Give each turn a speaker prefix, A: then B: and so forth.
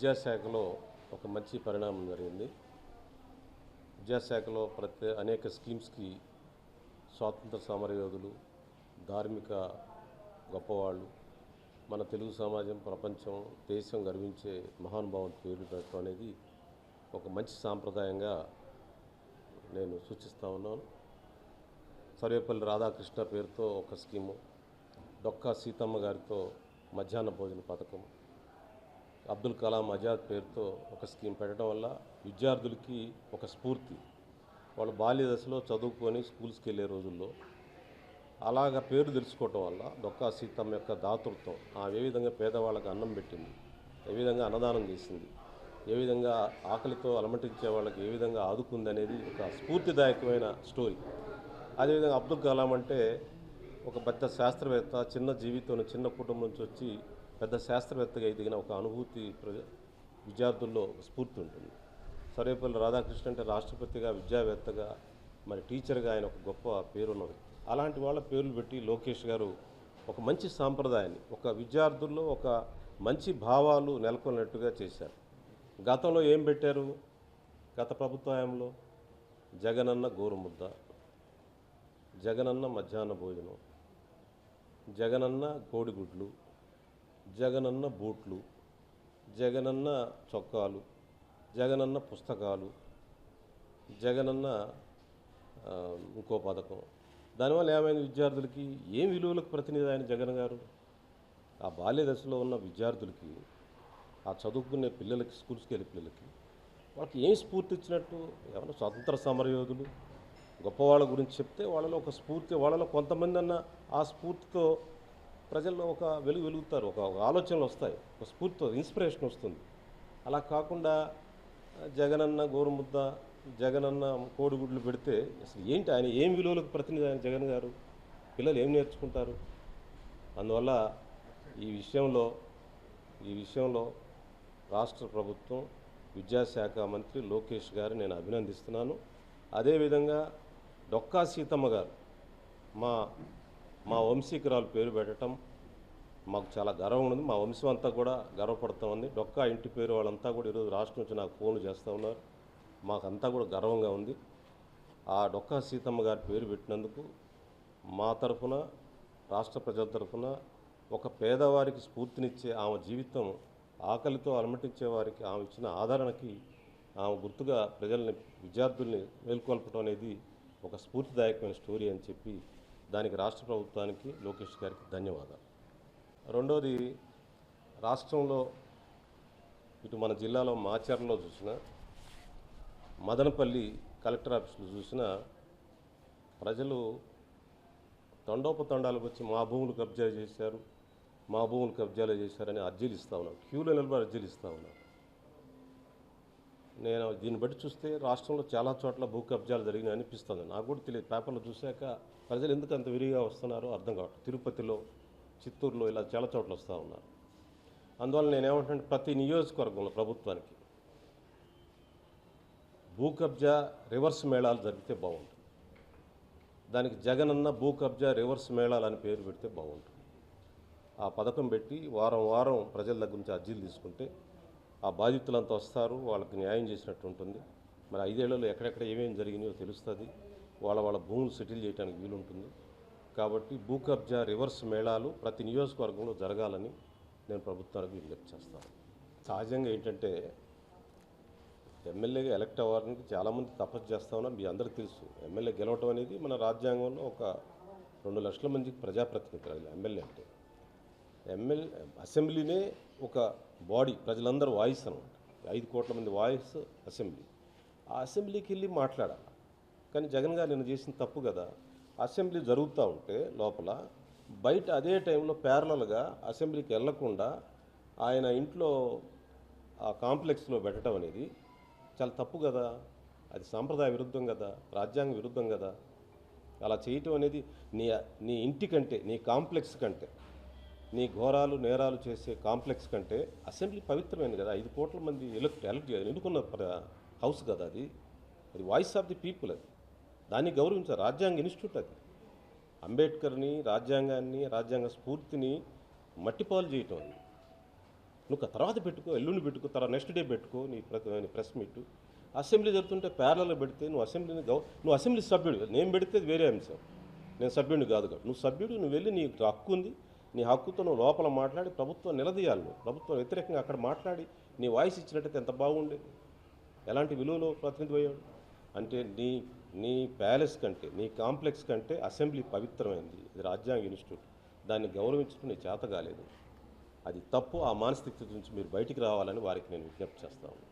A: విద్యాశాఖలో ఒక మంచి పరిణామం జరిగింది. విద్యాశాఖలో ప్రతి అనేక స్కీమ్స్కి స్వాతంత్ర సమరయోధులు ధార్మిక గొప్పవాళ్ళు మన తెలుగు సమాజం ప్రపంచం దేశం గర్వించే మహానుభావుల పేర్లు పెట్టడం అనేది ఒక మంచి సాంప్రదాయంగా నేను సూచిస్తూ ఉన్నాను. సర్వేపల్లి రాధాకృష్ణ పేరుతో ఒక స్కీము డొక్కా సీతమ్మ గారితో మధ్యాహ్న భోజన పథకం అబ్దుల్ కలాం ఆజాద్ పేరుతో ఒక స్కీమ్ పెట్టడం వల్ల విద్యార్థులకి ఒక స్ఫూర్తి. వాళ్ళు బాల్య దశలో చదువుకొని స్కూల్స్కి వెళ్ళే రోజుల్లో అలాగ పేరు తెలుసుకోవటం వల్ల డొక్కా సీతమ్మ యొక్క దాతృత్వం ఆమె ఏ విధంగా పేదవాళ్ళకి అన్నం పెట్టింది ఏ విధంగా అన్నదానం చేసింది ఏ విధంగా ఆకలితో అలమటించే వాళ్ళకి ఏ విధంగా ఆదుకుంది అనేది ఒక స్ఫూర్తిదాయకమైన స్టోరీ. అదేవిధంగా అబ్దుల్ కలాం అంటే ఒక పెద్ద శాస్త్రవేత్త చిన్న జీవితం చిన్న కుటుంబం నుంచి వచ్చి పెద్ద శాస్త్రవేత్తగా ఎదిగిన ఒక అనుభూతి ప్రజ విద్యార్థుల్లో స్ఫూర్తి ఉంటుంది. సర్వేపల్లి రాధాకృష్ణ అంటే రాష్ట్రపతిగా విద్యావేత్తగా మరి టీచర్గా ఆయన ఒక గొప్ప పేరున్న వ్యక్తి. అలాంటి వాళ్ళ పేర్లు పెట్టి లోకేష్ గారు ఒక మంచి సాంప్రదాయాన్ని ఒక విద్యార్థుల్లో ఒక మంచి భావాలు నెలకొన్నట్టుగా చేశారు. గతంలో ఏం పెట్టారు? గత ప్రభుత్వంలో జగనన్న గోరుముద్ద జగనన్న మధ్యాహ్న భోజనం జగనన్న కోడిగుడ్లు జగనన్న బూట్లు జగనన్న చొక్కాలు జగనన్న పుస్తకాలు జగనన్న ఇంకో పథకం. దానివల్ల ఏమైంది విద్యార్థులకి? ఏం విలువలకు ప్రతినిధి ఆయన జగన్ గారు? ఆ బాల్య దశలో ఉన్న విద్యార్థులకి ఆ చదువుకునే పిల్లలకి స్కూల్స్కి వెళ్ళే పిల్లలకి వాళ్ళకి ఏం స్ఫూర్తి ఇచ్చినట్టు? ఏమైనా స్వతంత్ర సమరయోధులు గొప్పవాళ్ళ గురించి చెప్తే వాళ్ళలో ఒక స్ఫూర్తి వాళ్ళలో కొంతమంది అన్న ఆ స్ఫూర్తితో ప్రజల్లో ఒక వెలుగు వెలుగుతారు ఒక ఆలోచనలు వస్తాయి ఒక స్ఫూర్తి ఇన్స్పిరేషన్ వస్తుంది. అలా కాకుండా జగనన్న గోరుముద్ద జగనన్న కోడిగుడ్లు పెడితే అసలు ఏంటి ఆయన ఏం విలువలకు ప్రతినిధి ఆయన జగన్ గారు? పిల్లలు ఏం నేర్చుకుంటారు? అందువల్ల ఈ విషయంలో ఈ విషయంలో రాష్ట్ర ప్రభుత్వం విద్యాశాఖ మంత్రి లోకేష్ గారు నేను అభినందిస్తున్నాను. అదేవిధంగా డొక్కా సీతమ్మ గారు మా మా వంశీకురాలు పేరు పెట్టడం మాకు చాలా గర్వం ఉంది మా వంశం అంతా కూడా గర్వపడుతూ ఉంది. డొక్కా ఇంటి పేరు వాళ్ళంతా కూడా ఈరోజు రాష్ట్రం నుంచి నాకు ఫోన్లు చేస్తూ ఉన్నారు. మాకంతా కూడా గర్వంగా ఉంది. ఆ డొక్కా సీతమ్మ గారి పేరు పెట్టినందుకు మా తరఫున రాష్ట్ర ప్రజల తరఫున ఒక పేదవారికి స్ఫూర్తినిచ్చే ఆమె జీవితం ఆకలితో అలమటించే వారికి ఆమె ఇచ్చిన ఆదరణకి ఆమె గుర్తుగా ప్రజల్ని విద్యార్థుల్ని మేల్కొల్పడం అనేది ఒక స్ఫూర్తిదాయకమైన స్టోరీ అని చెప్పి దానికి రాష్ట్ర ప్రభుత్వానికి లోకేష్ గారికి ధన్యవాదాలు. రెండోది రాష్ట్రంలో ఇటు మన జిల్లాలో మాచర్లో చూసిన మదనపల్లి కలెక్టర్ ఆఫీసులో చూసిన ప్రజలు తండోపతండాలకు వచ్చి మా భూములు కబ్జా చేశారు మా భూములు కబ్జాలు చేశారని అర్జీలు ఇస్తూ ఉన్నారు. క్యూలో నిలబడి అర్జీలు ఇస్తూ ఉన్నారు. నేను దీన్ని బట్టి చూస్తే రాష్ట్రంలో చాలా చోట్ల భూ కబ్జాలు జరిగినాయి అనిపిస్తుంది. నాకు కూడా తెలియదు. పేపర్లో చూశాక ప్రజలు ఎందుకు అంత విరిగా వస్తున్నారో అర్థం కావట్లేదు. తిరుపతిలో చిత్తూరులో ఇలా చాలా చోట్ల వస్తూ ఉన్నారు. అందువల్ల నేను ఏమంటాను ప్రతి నియోజకవర్గంలో ప్రభుత్వానికి భూ కబ్జా రివర్స్ మేళాలు జరిగితే బాగుంటుంది. దానికి జగనన్న భూ కబ్జా రివర్స్ మేళాలు అని పేరు పెడితే బాగుంటుంది. ఆ పథకం పెట్టి వారం వారం ప్రజల దగ్గర నుంచి అర్జీలు తీసుకుంటే ఆ బాధితులంతా వస్తారు వాళ్ళకి న్యాయం చేసినట్టు ఉంటుంది. మరి ఐదేళ్ళలో ఎక్కడెక్కడ ఏమేమి జరిగినాయో తెలుస్తుంది. వాళ్ళ వాళ్ళ భూములు సెటిల్ చేయడానికి వీలుంటుంది. కాబట్టి భూ కబ్జా రివర్స్ మేళాలు ప్రతి నియోజకవర్గంలో జరగాలని నేను ప్రభుత్వానికి విజ్ఞప్తి చేస్తాను. సహజంగా ఏంటంటే ఎమ్మెల్యేగా ఎలక్ట్ అవ్వడానికి చాలామంది తపస్సు చేస్తామని మీ అందరికీ తెలుసు ఎమ్మెల్యే గెలవటం అనేది మన రాజ్యాంగంలో ఒక రెండు లక్షల మందికి ప్రజాప్రతినిధులు ఎమ్మెల్యే అంటే. ఎమ్మెల్యే అసెంబ్లీనే ఒక బాడీ ప్రజలందరూ వాయిస్ అనమాట. ఐదు కోట్ల మంది వాయిస్ అసెంబ్లీ ఆ అసెంబ్లీకి వెళ్ళి మాట్లాడాలి. కానీ జగన్ గారు నేను చేసిన తప్పు కదా అసెంబ్లీ జరుగుతూ ఉంటే లోపల బయట అదే టైంలో ప్యారలల్గా అసెంబ్లీకి వెళ్ళకుండా ఆయన ఇంట్లో ఆ కాంప్లెక్స్లో పెట్టడం అనేది చాలా తప్పు కదా. అది సాంప్రదాయ విరుద్ధం కదా రాజ్యాంగ విరుద్ధం కదా. అలా చేయటం అనేది నీ నీ ఇంటి కంటే నీ కాంప్లెక్స్ కంటే నీ ఘోరాలు నేరాలు చేసే కాంప్లెక్స్ కంటే అసెంబ్లీ పవిత్రమైనది కదా. ఐదు కోట్ల మంది ఎలక్ట్ ఎలక్ట్ ఎన్నుకున్న ప్ర- హౌస్ కదా అది. అది వాయిస్ ఆఫ్ ది పీపుల్ అది. దాన్ని గౌరవించారు. రాజ్యాంగ ఇన్స్టిట్యూట్ అది. అంబేద్కర్ని రాజ్యాంగాన్ని రాజ్యాంగ స్ఫూర్తిని మట్టిపాలు చేయటం అది. నువ్వు తర్వాత పెట్టుకో ఎల్లుండి పెట్టుకో తర్వాత నెక్స్ట్ డే పెట్టుకో నీ ప్రెస్ మీట్. అసెంబ్లీ జరుగుతుంటే ప్యారలలో పెడితే నువ్వు అసెంబ్లీని గౌ నువ్వు అసెంబ్లీ సభ్యుడు నేను పెడితే వేరే అంశం. నేను సభ్యుడిని కాదు కాబట్టి నువ్వు సభ్యుడు నువ్వు వెళ్ళి నీ హక్కు ఉంది. నీ హక్కుతో నువ్వు లోపల మాట్లాడి ప్రభుత్వం నిలదీయాలి నువ్వు. ప్రభుత్వం వ్యతిరేకంగా అక్కడ మాట్లాడి నీ వాయిస్ ఇచ్చినట్టయితే ఎంత బాగుండేది ఎలాంటి విలువలో ప్రతినిధి అయ్యాడు అంటే నీ నీ ప్యాలెస్ కంటే నీ కాంప్లెక్స్ కంటే అసెంబ్లీ పవిత్రమైంది. ఇది రాజ్యాంగ ఇన్స్టిట్యూట్. దాన్ని గౌరవించడం నీ చేత కాలేదు. అది తప్పు. ఆ మానసిక స్థితి నుంచి మీరు బయటికి రావాలని వారికి నేను విజ్ఞప్తి చేస్తాను